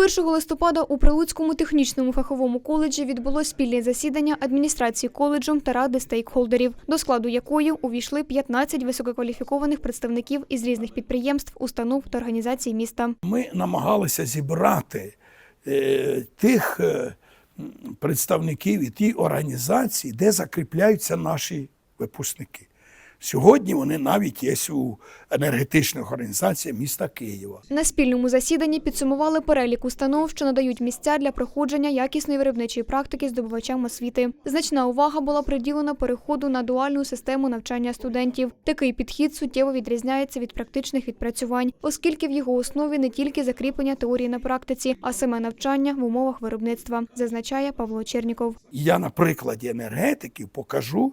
1 листопада у Прилуцькому технічному фаховому коледжі відбулось спільне засідання адміністрації коледжу та ради стейкхолдерів, до складу якої увійшли 15 висококваліфікованих представників із різних підприємств, установ та організацій міста. Ми намагалися зібрати е, тих е, представників і ті організації, де закріпляються наші випускники. Сьогодні вони навіть є у енергетичних організаціях міста Києва. На спільному засіданні підсумували перелік установ, що надають місця для проходження якісної виробничої практики здобувачам освіти. Значна увага була приділена переходу на дуальну систему навчання студентів. Такий підхід суттєво відрізняється від практичних відпрацювань, оскільки в його основі не тільки закріплення теорії на практиці, а саме навчання в умовах виробництва, зазначає Павло Черніков. Я на прикладі енергетиків покажу,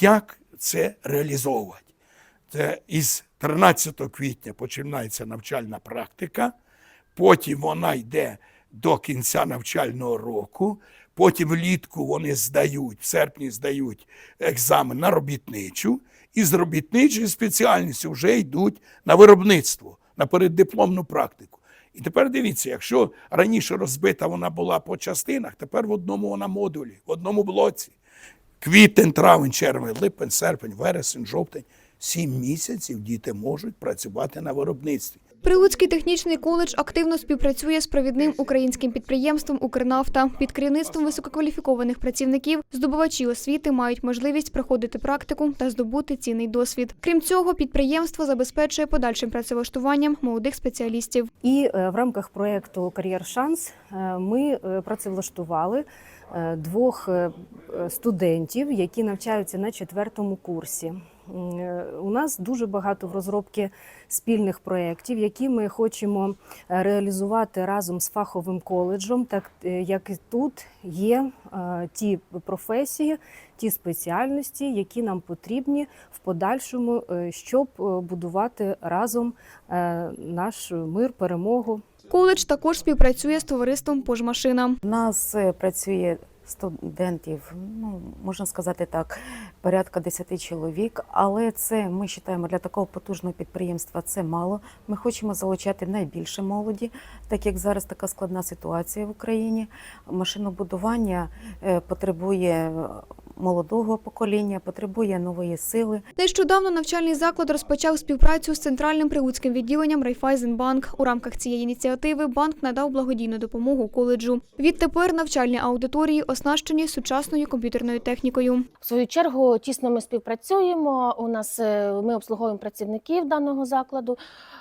як це реалізовувати. Це із 13 квітня починається навчальна практика, потім вона йде до кінця навчального року, потім влітку вони здають, в серпні здають екзамен на робітничу, і з робітничої спеціальності вже йдуть на виробництво, на переддипломну практику. І тепер дивіться, якщо раніше розбита вона була по частинах, тепер в одному вона модулі, в одному блоці. Квітень, травень, червень, липень, серпень, вересень, жовтень. Сім місяців діти можуть працювати на виробництві. Прилуцький технічний коледж активно співпрацює з провідним українським підприємством Укрнафта. Під керівництвом висококваліфікованих працівників здобувачі освіти мають можливість проходити практику та здобути цінний досвід. Крім цього, підприємство забезпечує подальшим працевлаштуванням молодих спеціалістів. І е, в рамках проєкту Кар'єр Шанс е, ми е, працевлаштували двох студентів, які навчаються на четвертому курсі. Е, У нас дуже багато в розробці спільних проєктів, які ми хочемо е, реалізувати разом з фаховим коледжем, так е, як і тут є ті професії, ті спеціальності, які нам потрібні в подальшому, щоб будувати разом наш мир, перемогу. Коледж також співпрацює з товариством «Пожмашина». У нас працює студентів, ну можна сказати так, порядка 10 чоловік. Але це ми вважаємо для такого потужного підприємства це мало. Ми хочемо залучати найбільше молоді, так як зараз така складна ситуація в Україні. Машинобудування е, потребує молодого покоління, потребує нової сили. Нещодавно навчальний заклад розпочав співпрацю з центральним прилуцьким відділенням Райфайзенбанк. У рамках цієї ініціативи банк надав благодійну допомогу коледжу. Відтепер навчальні аудиторії оснащені сучасною комп'ютерною технікою. В свою чергу тісно ми співпрацюємо. У нас е, ми обслуговуємо працівників даного закладу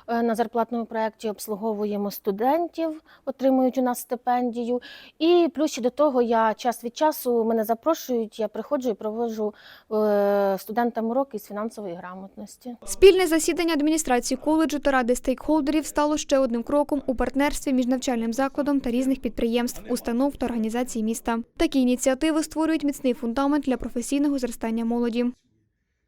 е, на зарплатному проєкті, обслуговуємо студентів, отримують у нас стипендію. І плюс ще до того я час від часу мене запрошують. Я приходжу і проводжу е, студентам уроки з фінансової грамотності. Спільне засідання адміністрації коледжу та ради стейкхолдерів стало ще одним кроком у партнерстві між навчальним закладом та різних підприємств, установ та організацій міста. Такі ініціативи створюють міцний фундамент для професійного зростання молоді.